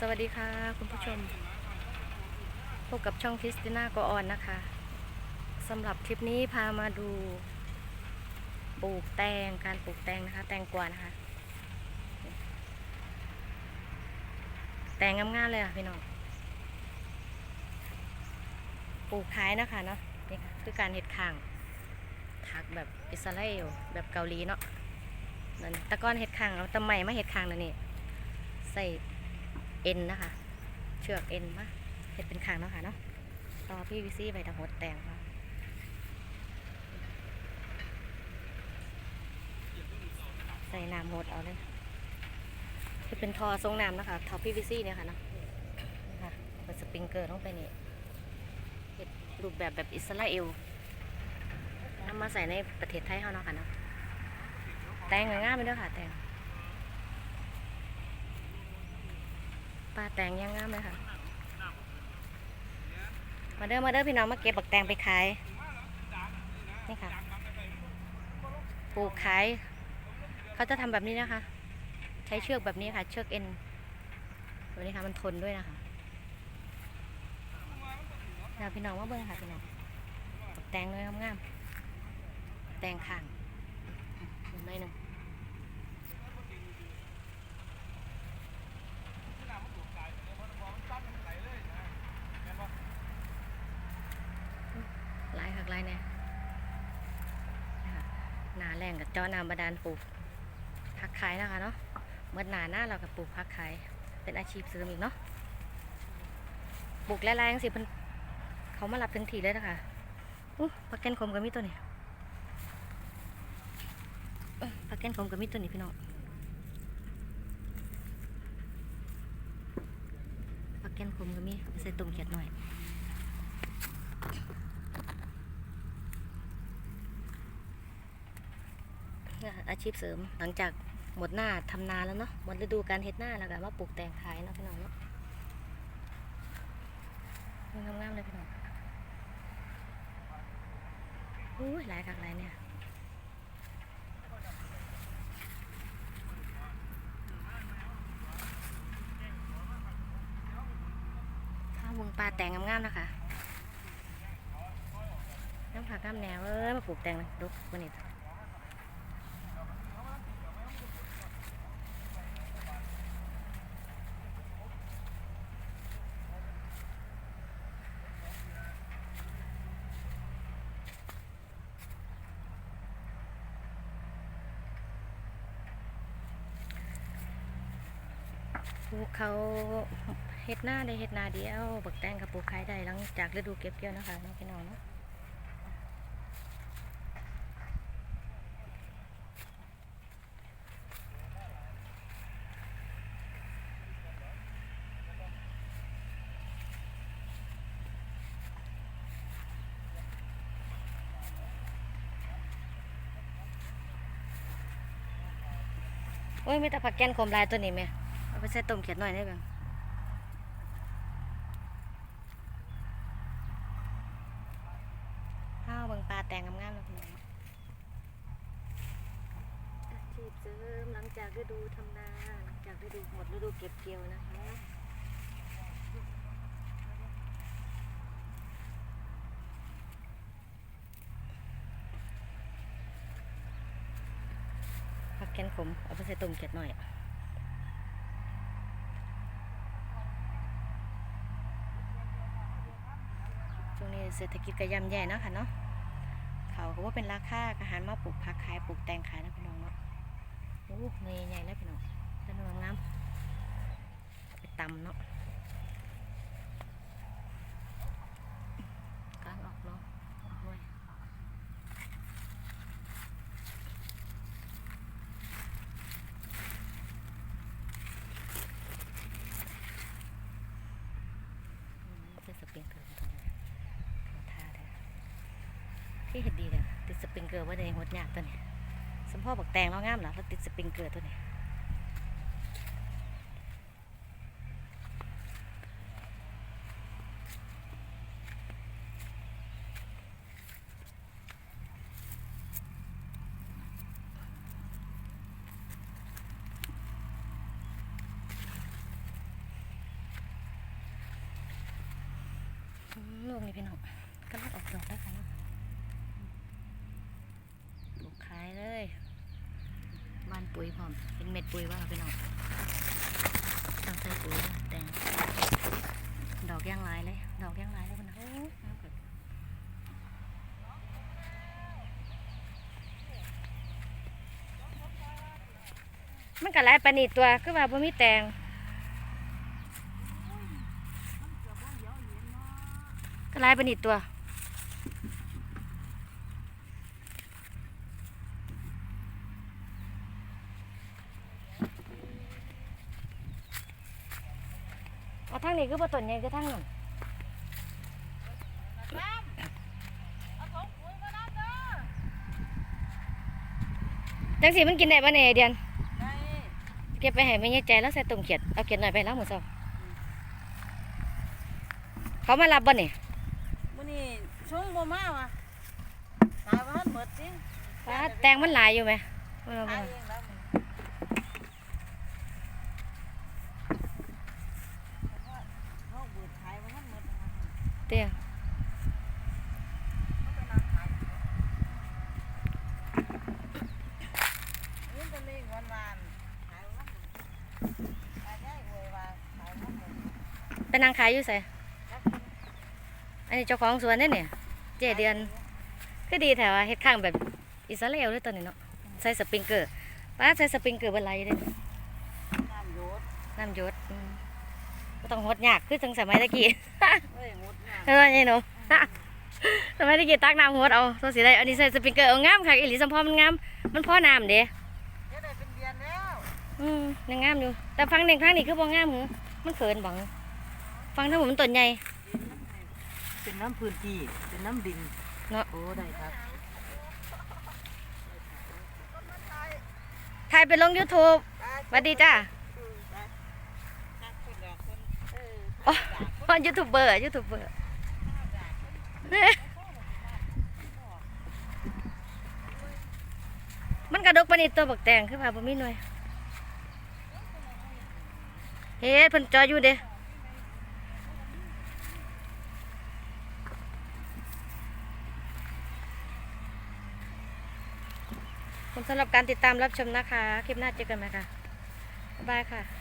สวัสดีค่ะคุณผู้ชม พบกับช่องคริสติน่าโกออนนะคะสำหรับคลิปนี้พามาดูปลูกแตงการปลูกแตงนะคะ แตงกวานะคะ แตงง่ามๆเลยอะพี่น้องปลูกขายนะคะเนาะนี่ค,คือการเห็ดข่างถักแบบอิสราเอลแบบเกาหลีเนาะนั่นตะก้อนเห็ดข่างเอาตะไมมาเห็ดข่างนั่นนี่ใส่ เอ็นนะคะ เชือกเอ็นมาเห็ดเป็นขางเนาะค่ะเนาะต่อพี่วิซี่ไปทางหดแตงค่ะใส่น้ำหดเอาเลยจะเป็นทอทรงน้ำนะคะทอพี่วิซี่เนี่ยค่ะเนาะค่ะเปิดสปริงเกอร์ลงไปนี่เห็ดรูปแบบแบบอิสราเอลนำมาใส่ในประเทศไทยเขาเนาะค่ะเนาะแตงง่ายๆไปด้วยค่ะแตง ปลาแตงยังงามเลยค่ะ มาเด้อมาเด้อพี่น้องมาเก็บบักแตงไปขาย นี่ค่ะ ปลูกขาย เขาจะทำแบบนี้นะคะ ใช้เชือกแบบนี้ค่ะ เชือกเอ็นแบบนี้ค่ะมันทนด้วยนะคะเดี๋ยวพี่น้องมาเบิ่งค่ะพี่น้องบักแตงเลยงามๆแตงข้างหนึ่งไม้หนึ่ง หลายหักหลายแน่นะคะหนา แรงกับเจอน้ำบาดาลปลูกพักขายนะคะเนาะเมื่อหนาหน้าเรากับปลูกพักขาย เป็นอาชีพเสริมอีกเนาะปลูกแรงๆสิเพิ่นเขามารับถึงทีเลยนะคะอู้ผักแกนขมกับมีตัวนี้อื้อผักแกนขมกับมีตัวนี้พี่น้องผักแกนขมกับมีใส่ตุ่มเขียดหน่อย เนี่ยอา ชีพเสริม หลังจากหมดหน้าทำนาแล้วเนาะหมดฤดูการเฮ็ดหน้าแล้วก็มาปลูกแตงขายเนาะพี่น้องเนาะงามๆเลยพี่น้องอุ้ยหลายคักหลายเนี่ยข้าววงปลาแตงงามๆนะคะน้ำผักน้ำแนวเอ้ยมาปลูกแตงเลยดูวันนี้ ลูกเขาเฮ็ดหน้าได้เฮ็ดนาเดียวบักแตงกับปลูกขายได้หลังจากฤดูเก็บเกี่ยวนะคะน้องพี่น้องเนาะโอ้ยมีแต่ผักแกนขมลายตัวนี้ไหม เอาไปใส่ต้มเขียดหน่อยได้บ้างข้าวเบิ่งปลาแตงงามๆแล้วพี่น้องอาชีพเสริมหลังจากฤดูทำนาหลังจากฤดูหมดฤดูเก็บเกี่ยวนะคะผักแกนขมเอาไปใส่ต้มเขียดหน่อย ช่วงนี้ เศรษฐกิจก็ย่ำแย่เนาะค่ะเนาะเขาก็ว่าเป็นราคาอาหารมาปลูกผักขายปลูกแตงขายนะพี่น้องเนาะโอ้เนยใหญ่แล้วพี่น้องแล้นวงงามไปตำเนาะ ที่เห็นดีเลยติดสปริงเกอร์ว่าในหัวยากตัวนี้สมพ่อบอกแตงเรางามหรอแล้วติดสปริงเกอร์ตัวนี้ลูกนี่พี่น้องกำลังออกดอกแล้ว ปุ๋ยพร้อมเป็นเม็ดปุ๋ยว่าพี่น้องต้องใส่ปุ๋ยแต่งดอกย่างลายเลย ดอกย่างลายเลยพี่น้องโอ้มันก็หลายปนนีตัวคือว่าบ่มีแตงก็ลายปนอีกตัว เอาทาง นี้คือบ่ต้นใหญ่คือทางนั้นจังสีมันกินได้ปะเนี่ยเดียนได้เก็บไปให้ไม่ใช่ใจแล้วใส่ตุ่มเขียดเอาเขียดหน่อยไปแล้วหมูเซาเขามารับบ่เนี่ยมื้อนี้ช่วงบ่มาว่ะตายว่าหันหมดสิป้าแตงมันหลายอยู่ไหมบ่เอาตาย นหมดไปนางขายอยู่ใส่อันนี้เจ้าของสวนเนี่ยเนี่ย เจเดือน ก็ดีแถวเฮ็ดข้างแบบอิสราเอลเลยตัวนี้เนาะ ใส่สปริงเกอร์ป้าใส่สปริงเกอร์บนไหลเด้น้ำยดน้ำยศอืม ต้องหดยากคือจังสมัยตะกี้เอ้ยหมดน้เออนี่หนูสมัยตะกี้ตักน้ำหดเอาตัวสีได้อันนี้ใส่สปริงเกอร์เอางามค่ะอีหลีสัมพอมันงามมันพอน้ำเด้ำจะได้เป็นเดือนแล้วอืมยังงามอยู่ แต่ฟังหนึ่งข้างนี้คือบ่งามหือมันเขินบังฟังทั้งหมดมันต้นใหญ่เป็นน้ำพื้นที่เป็นน้ำดินเนาะโอ้ได้ครับถ่ายไปลง YouTube สวัสดีจ้า อ๋อยูทูบเบอร์ยูทูบเบอร์มันกระดกปนิดตัวบักแตงคือว่าบ่มีหน่วยเฮ็ดเพิ่นจออยู่เด้ขอบคุณสำหรับการติดตามรับชมนะคะ คลิปหน้าเจอกันไหมคะ บ๊ายบายค่ะ